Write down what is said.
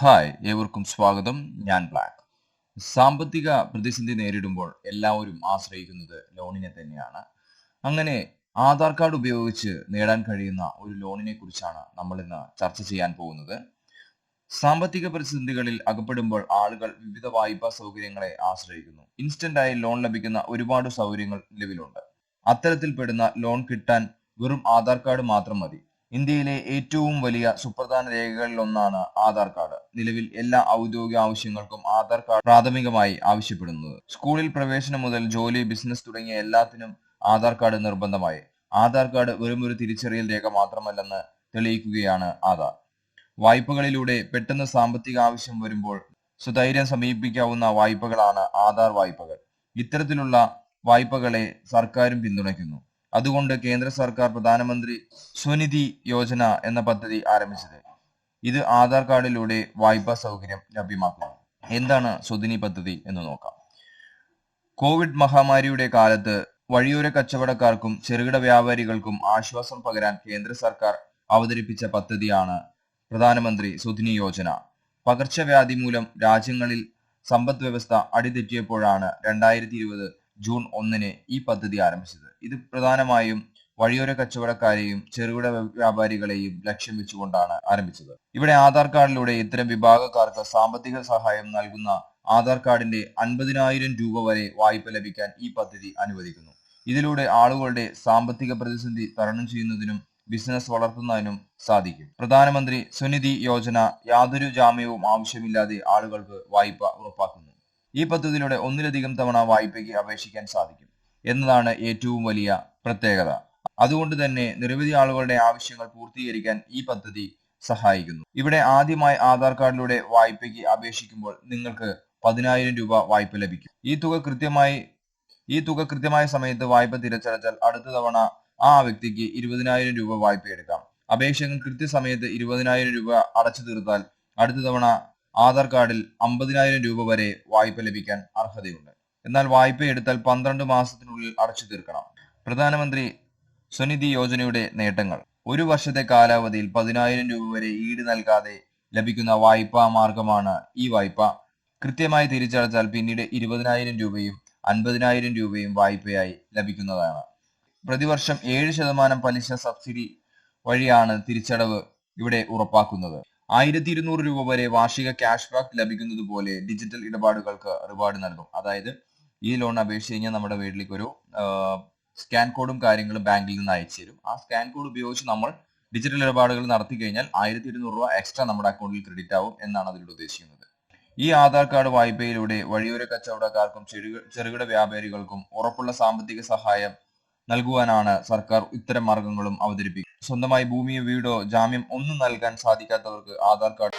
Hi ഏവർക്കും സ്വാഗതം. ഞാൻ ബ്ലാക്ക് സാമ്പത്തിക പ്രതിസന്ധി നേരിടുമ്പോൾ എല്ലാവരും ആശ്രയിക്കുന്നത് ലോണിനെ തന്നെയാണ്. അങ്ങനെ ആധാർ കാർഡ് ഉപയോഗിച്ച് നേടാൻ കഴിയുന്ന ഒരു ലോണിനെ കുറിച്ചാണ് നമ്മൾ ഇന്ന് ചർച്ച ചെയ്യാൻ പോകുന്നത്. സാമ്പത്തിക പ്രതിസന്ധികളിൽ അകപ്പെടുമ്പോൾ ആളുകൾ വിവിധ വായ്പാ സൗകര്യങ്ങളെ ആശ്രയിക്കുന്നു. ഇൻസ്റ്റന്റ് ആയി ലോൺ ലഭിക്കുന്ന ഒരുപാട് സൗകര്യങ്ങൾ നിലവിലുണ്ട്. അത്തരത്തിൽപ്പെടുന്ന ലോൺ കിട്ടാൻ വെറും ആധാർ കാർഡ് മാത്രം മതി. ഇന്ത്യയിലെ ഏറ്റവും വലിയ സുപ്രധാന രേഖകളിൽ ഒന്നാണ് ആധാർ കാർഡ്. നിലവിൽ എല്ലാ ഔദ്യോഗിക ആവശ്യങ്ങൾക്കും ആധാർ കാർഡ് പ്രാഥമികമായി ആവശ്യപ്പെടുന്നത്. സ്കൂളിൽ പ്രവേശനം മുതൽ ജോലി ബിസിനസ് തുടങ്ങിയ എല്ലാത്തിനും ആധാർ കാർഡ് നിർബന്ധമായി. ആധാർ കാർഡ് വെറും ഒരു തിരിച്ചറിയൽ രേഖ മാത്രമല്ലെന്ന് തെളിയിക്കുകയാണ് ആധാർ. വായ്പകളിലൂടെ പെട്ടെന്ന് സാമ്പത്തിക ആവശ്യം വരുമ്പോൾ സുധൈര്യം സമീപിക്കാവുന്ന വായ്പകളാണ് ആധാർ വായ്പകൾ. ഇത്തരത്തിലുള്ള വായ്പകളെ സർക്കാരും പിന്തുണയ്ക്കുന്നു. അതുകൊണ്ട് കേന്ദ്ര സർക്കാർ പ്രധാനമന്ത്രി സ്വനിധി യോജന എന്ന പദ്ധതി ആരംഭിച്ചത്. ഇത് ആധാർ കാർഡിലൂടെ വായ്പാ സൗകര്യം ലഭ്യമാക്കുന്നു. എന്താണ് സ്വദിനി പദ്ധതി എന്ന് നോക്കാം. കോവിഡ് മഹാമാരിയുടെ കാലത്ത് വഴിയോര കച്ചവടക്കാർക്കും ചെറുകിട വ്യാപാരികൾക്കും ആശ്വാസം പകരാൻ കേന്ദ്ര സർക്കാർ അവതരിപ്പിച്ച പദ്ധതിയാണ് പ്രധാനമന്ത്രി സുധിനി യോജന. പകർച്ചവ്യാധി മൂലം രാജ്യങ്ങളിൽ സമ്പദ് വ്യവസ്ഥ അടിതെറ്റിയപ്പോഴാണ് രണ്ടായിരത്തി ഇരുപത് ജൂൺ ഒന്നിന് ഈ പദ്ധതി ആരംഭിച്ചത്. ഇത് പ്രധാനമായും വഴിയോര കച്ചവടക്കാരെയും ചെറുകിട വ്യാപാരികളെയും ലക്ഷ്യം വെച്ചുകൊണ്ടാണ് ആരംഭിച്ചത്. ഇവിടെ ആധാർ കാർഡിലൂടെ ഇത്തരം വിഭാഗക്കാർക്ക് സാമ്പത്തിക സഹായം നൽകുന്ന ആധാർ കാർഡിന്റെ അൻപതിനായിരം രൂപ വരെ വായ്പ ലഭിക്കാൻ ഈ പദ്ധതി അനുവദിക്കുന്നു. ഇതിലൂടെ ആളുകളുടെ സാമ്പത്തിക പ്രതിസന്ധി തരണം ചെയ്യുന്നതിനും ബിസിനസ് വളർത്തുന്നതിനും സാധിക്കും. പ്രധാനമന്ത്രി സ്വനിധി യോജന യാതൊരു ജാമ്യവും ആവശ്യമില്ലാതെ ആളുകൾക്ക് വായ്പ ഉറപ്പാക്കുന്നു. ഈ പദ്ധതിയിലൂടെ ഒന്നിലധികം തവണ വായ്പയ്ക്ക് അപേക്ഷിക്കാൻ സാധിക്കും. എന്നതാണ് ഏറ്റവും വലിയ പ്രത്യേകത. അതുകൊണ്ട് തന്നെ നിരവധി ആളുകളുടെ ആവശ്യങ്ങൾ പൂർത്തീകരിക്കാൻ ഈ പദ്ധതി സഹായിക്കുന്നു. ഇവിടെ ആദ്യമായി ആധാർ കാർഡിലൂടെ വായ്പയ്ക്ക് അപേക്ഷിക്കുമ്പോൾ നിങ്ങൾക്ക് പതിനായിരം രൂപ വായ്പ ലഭിക്കും. ഈ തുക കൃത്യമായി ഈ തുക കൃത്യമായ സമയത്ത് വായ്പ തിരച്ചടച്ചാൽ അടുത്ത തവണ ആ വ്യക്തിക്ക് ഇരുപതിനായിരം രൂപ വായ്പ എടുക്കാം. അപേക്ഷകൻ കൃത്യസമയത്ത് ഇരുപതിനായിരം രൂപ അടച്ചു തീർത്താൽ അടുത്ത തവണ ആധാർ കാർഡിൽ അമ്പതിനായിരം രൂപ വരെ വായ്പ ലഭിക്കാൻ അർഹതയുണ്ട്. എന്നാൽ വായ്പ എടുത്താൽ പന്ത്രണ്ട് മാസത്തിനുള്ളിൽ അടച്ചു തീർക്കണം. പ്രധാനമന്ത്രി സ്വനിധി യോജനയുടെ നേട്ടങ്ങൾ. ഒരു വർഷത്തെ കാലാവധിയിൽ പതിനായിരം രൂപ വരെ ഈട് നൽകാതെ ലഭിക്കുന്ന വായ്പാ മാർഗമാണ് ഈ വായ്പ. കൃത്യമായി തിരിച്ചടച്ചാൽ പിന്നീട് ഇരുപതിനായിരം രൂപയും അൻപതിനായിരം രൂപയും വായ്പയായി ലഭിക്കുന്നതാണ്. പ്രതിവർഷം ഏഴ് ശതമാനം പലിശ സബ്സിഡി വഴിയാണ് തിരിച്ചടവ് ഇവിടെ ഉറപ്പാക്കുന്നത്. ആയിരത്തി ഇരുന്നൂറ് രൂപ വരെ വാർഷിക ക്യാഷ് ബാക്ക് ലഭിക്കുന്നത് പോലെ ഡിജിറ്റൽ ഇടപാടുകൾക്ക് റിവാർഡ് നൽകും. അതായത് ഈ ലോൺ അപേക്ഷിച്ച് കഴിഞ്ഞാൽ നമ്മുടെ വീട്ടിലേക്ക് ഒരു സ്കാൻ കോഡും കാര്യങ്ങളും ബാങ്കിൽ നിന്ന് അയച്ചു തരും. ആ സ്കാൻ കോഡ് ഉപയോഗിച്ച് നമ്മൾ ഡിജിറ്റൽ ഇടപാടുകൾ നടത്തി കഴിഞ്ഞാൽ ആയിരത്തി ഇരുന്നൂറ് രൂപ എക്സ്ട്രാ നമ്മുടെ അക്കൗണ്ടിൽ ക്രെഡിറ്റ് ആവും എന്നാണ് അതിലൂടെ ഉദ്ദേശിക്കുന്നത്. ഈ ആധാർ കാർഡ് വായ്പയിലൂടെ വഴിയോര കച്ചവടക്കാർക്കും ചെറുകിട വ്യാപാരികൾക്കും ഉറപ്പുള്ള സാമ്പത്തിക സഹായം നൽകുവാനാണ് സർക്കാർ ഇത്തരം മാർഗങ്ങളും അവതരിപ്പിക്കുന്നത്. സ്വന്തമായി ഭൂമിയോ വീടോ ജാമ്യം ഒന്നും നൽകാൻ സാധിക്കാത്തവർക്ക് ആധാർ കാർഡ്